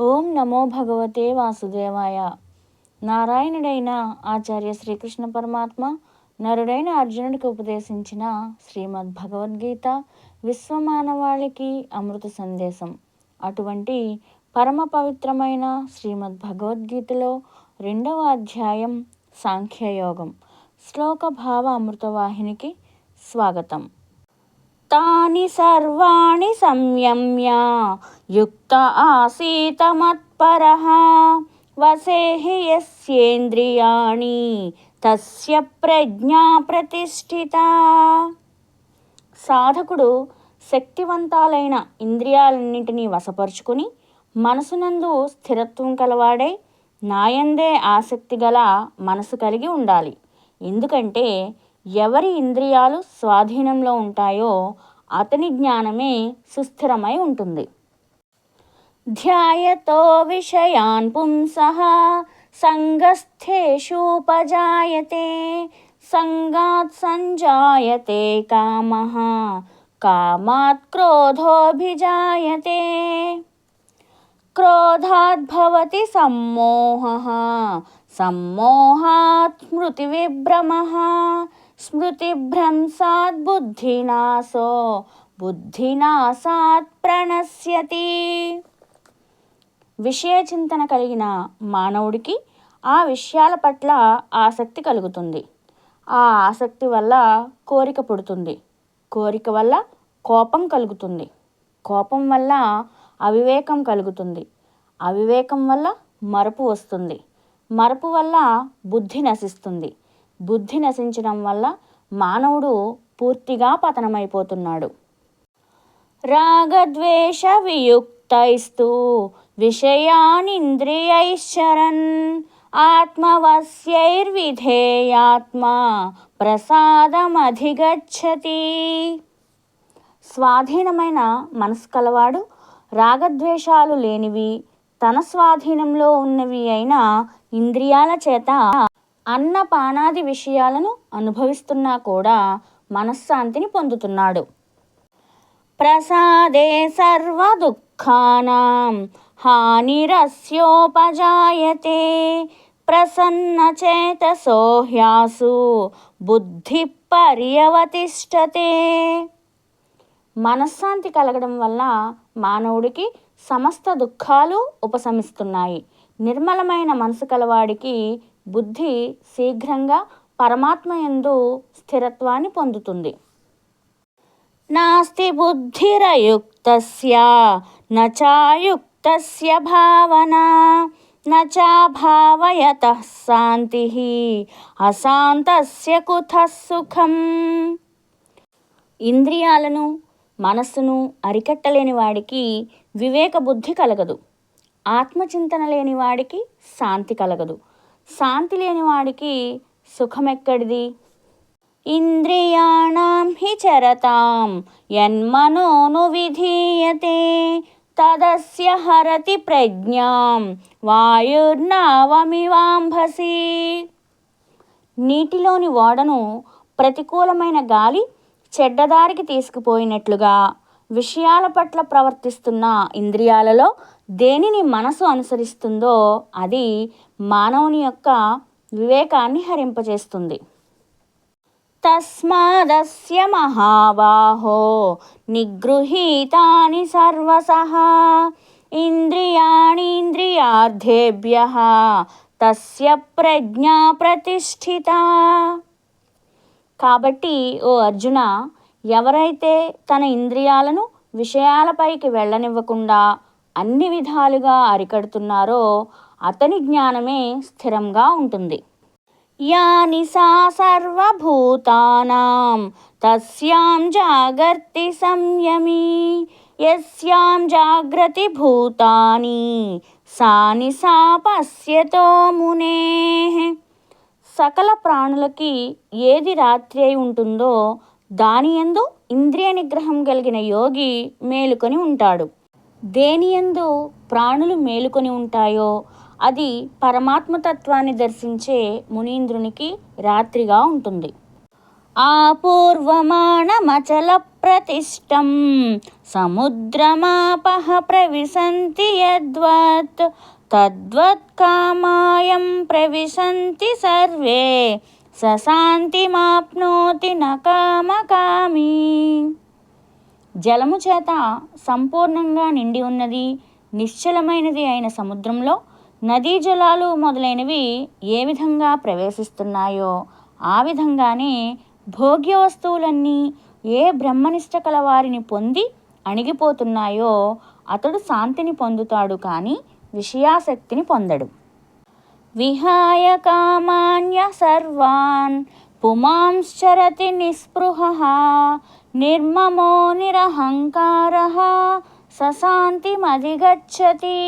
ఓం నమో భగవతే వాసుదేవాయ. నారాయణుడైన ఆచార్య శ్రీకృష్ణ పరమాత్మ నరుడైన అర్జునుడికి ఉపదేశించిన శ్రీమద్ భగవద్గీత విశ్వమానవాళికి అమృత సందేశం. అటువంటి పరమ పవిత్రమైన శ్రీమద్ భగవద్గీతలో రెండవ అధ్యాయం సాంఖ్యయోగం. శ్లోక భావ అమృతవాహినికి స్వాగతం. తాని సర్వాణి సంయమ్య యుక్త ఆసీత మత్పరః వసేహి యస్యేంద్రియాణి తస్య ప్రజ్ఞా ప్రతిష్ఠిత. సాధకుడు శక్తివంతాలైన ఇంద్రియాలన్నింటినీ వశపరుచుకుని మనసునందు స్థిరత్వం కలవాడై నాయందే ఆసక్తి గల మనసు కలిగి ఉండాలి. ఎందుకంటే ఎవరి ఇంద్రియాలు స్వాధీనంలో ఉంటాయో అతని జ్ఞానమే సుస్థిరమై ఉంటుంది. ధ్యాయతో విషయాన్ పుంసః సంగస్థేషూపజాయతే సంగాత్ సంజాయతే కామః కామాత్ క్రోధోభిజాయతే. క్రోధాద్భవతి సమ్మోహ సమ్మోహः సమ్మోహాత్ స్మృతివిభ్రమः స్మృతిభ్రంశాత్ బుద్ధినాశో బుద్ధినాశాత్ ప్రణశ్యతి విషయ చింతన కలిగిన మానవుడికి ఆ విషయాల పట్ల ఆసక్తి కలుగుతుంది. ఆ ఆసక్తి వల్ల కోరిక పుడుతుంది. కోరిక వల్ల కోపం కలుగుతుంది. కోపం వల్ల అవివేకం కలుగుతుంది. అవివేకం వల్ల మరపు వస్తుంది. మరపు వల్ల బుద్ధి నశిస్తుంది. బుద్ధి నశించడం వల్ల మానవుడు పూర్తిగా పతనమైపోతున్నాడు. రాగద్వేష వియుక్తైస్తూ విషయానింద్రియైశ్చరన్ ఆత్మవస్యైర్విధేయాత్మ ప్రసాదమధిగచ్చతి. స్వాధీనమైన మనసు కలవాడు రాగద్వేషాలు లేనివి తన స్వాధీనంలో ఉన్నవి అయిన ఇంద్రియాల చేత అన్నపానాది విషయాలను అనుభవిస్తున్నా కూడా మనశ్శాంతిని పొందుతున్నాడు. ప్రసాదే సర్వ దుఃఖానాం హానిరస్యోపజాయతే ప్రసన్నచేతసో హ్యాసు బుద్ధి పర్యవతిష్టతే మనశ్శాంతి కలగడం వల్ల మానవుడికి సమస్త దుఃఖాలు ఉపశమిస్తున్నాయి. నిర్మలమైన మనసు కలవాడికి బుద్ధి శీఘ్రంగా పరమాత్మ యందు స్థిరత్వాన్ని పొందుతుంది. నాస్తి బుద్ధిరయుక్తస్య నచాయుక్తస్య భావన నచాభావయత శాంతి అశాంతస్య కుత సుఖం. ఇంద్రియాలను మనస్సును అరికట్టలేని వాడికి వివేక బుద్ధి కలగదు. ఆత్మచింతన లేని వాడికి శాంతి కలగదు. శాంతి లేని వాడికి సుఖమెక్కడిది? ఇంద్రియాణం హి చరతాం యన్మనోను విధీయతే తదస్య హరతి ప్రజ్ఞాం వాయుర్నావమివాంభసి. నీటిలోని ఓడను ప్రతికూలమైన గాలి చెడ్డదారికి తీసుకుపోయినట్లుగా విషయాల పట్ల ప్రవర్తిస్తున్న ఇంద్రియాలలో దేనిని మనసు అనుసరిస్తుందో అది మానవుని యొక్క వివేకాన్ని హరింపజేస్తుంది. తస్మాదస్య మహాబాహో నిగృహీతాని సర్వసహ ఇంద్రియాణీంద్రియార్థేభ్య తస్య ప్రజ్ఞా ప్రతిష్ఠిత. కాబట్టి ఓ అర్జున ఎవరైతే తన ఇంద్రియాలను విషయాలపైకి వెళ్ళనివ్వకుండా అన్ని విధాలుగా అరికడుతున్నారో అతని జ్ఞానమే స్థిరంగా ఉంటుంది. యాని సా సర్వభూతానాం తస్యాం జాగర్తి సంయమీ యస్యాం జాగ్రతి భూతాని సాని సా పశ్యతో మునే. సకల ప్రాణులకి ఏది రాత్రి అయి ఉంటుందో దాని యందు ఇంద్రియ నిగ్రహం కలిగిన యోగి మేలుకొని ఉంటాడు. దేని యందు ప్రాణులు మేలుకొని ఉంటాయో అది పరమాత్మతత్వాన్ని దర్శించే మునీంద్రునికి రాత్రిగా ఉంటుంది. ఆపూర్వమాణమచల ప్రతిష్టం సముద్రమాపహ ప్రవిశంతి యద్వత్ తద్వత్ కామాయం ప్రవిశంతి సర్వే సశాంతిమాప్నోతి నకామకామి జలము చేత సంపూర్ణంగా నిండి ఉన్నది నిశ్చలమైనది అయిన సముద్రంలో నదీ జలాలు మొదలైనవి ఏ విధంగా ప్రవేశిస్తున్నాయో ఆ విధంగానే భోగ్య వస్తువులన్నీ ఏ బ్రహ్మనిష్ట కల వారిని పొంది అణిగిపోతున్నాయో అతడు శాంతిని పొందుతాడు కానీ విషయాసక్తిని పొందడు. విహాయ కామాన్య సర్వాన్ పుమాంశ్చరతి నిస్పృహ నిర్మమో నిరహంకార సశాంతిమధిగచ్చతి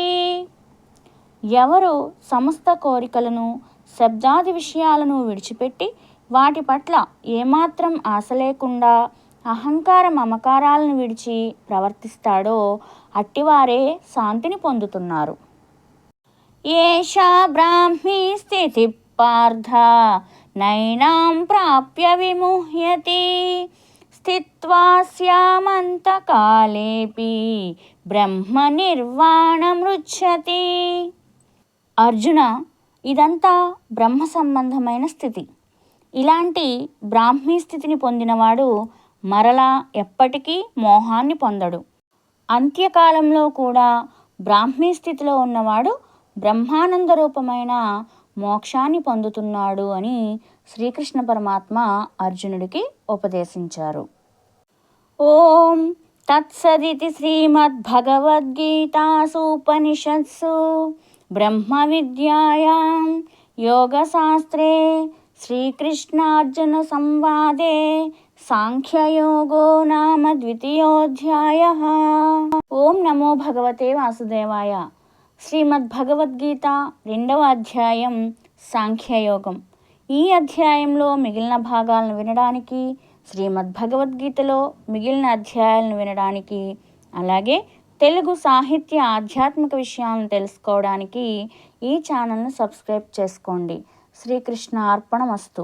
ఎవరు సమస్త కోరికలను శబ్దాది విషయాలను విడిచిపెట్టి వాటి పట్ల ఏమాత్రం ఆశ లేకుండా అహంకార మమకారాలను విడిచి ప్రవర్తిస్తాడో అట్టివారే శాంతిని పొందుతున్నారు. ఏషా బ్రాహ్మీ స్థితి పార్థ నైనాం ప్రాప్య విముహ్యతి స్థిత్వా శ్యామంతకాలేపి బ్రహ్మ నిర్వాణమృచ్చతి అర్జున ఇదంతా బ్రహ్మ సంబంధమైన స్థితి. ఇలాంటి బ్రాహ్మీ స్థితిని పొందినవాడు మరలా ఎప్పటికీ మోహాన్ని పొందడు. అంత్యకాలంలో కూడా బ్రాహ్మీ స్థితిలో ఉన్నవాడు బ్రహ్మానంద రూపమైన మోక్షాన్ని పొందుతున్నాడు అని శ్రీకృష్ణ పరమాత్మ అర్జునుడికి ఉపదేశించారు. ఓం తత్సదితి శ్రీమద్భగవద్గీతాసూపనిషత్సు బ్రహ్మ విద్యాయాం యోగశాస్త్రే శ్రీకృష్ణార్జున సంవాదే సాంఖ్యయోగో నామ ద్వితీయోధ్యాయ. ఓం నమో భగవతే వాసుదేవాయ. శ్రీమద్ భగవద్గీత రెండవ అధ్యాయం సాంఖ్యయోగం. ఈ అధ్యాయంలో మిగిలిన భాగాలను వినడానికి శ్రీమద్ భగవద్గీతలో మిగిలిన అధ్యాయాలను వినడానికి అలాగే తెలుగు సాహిత్య ఆధ్యాత్మిక విషయాలను తెలుసుకోవడానికి ఈ ఛానల్ను సబ్స్క్రైబ్ చేసుకోండి. శ్రీకృష్ణ అర్పణమస్తు.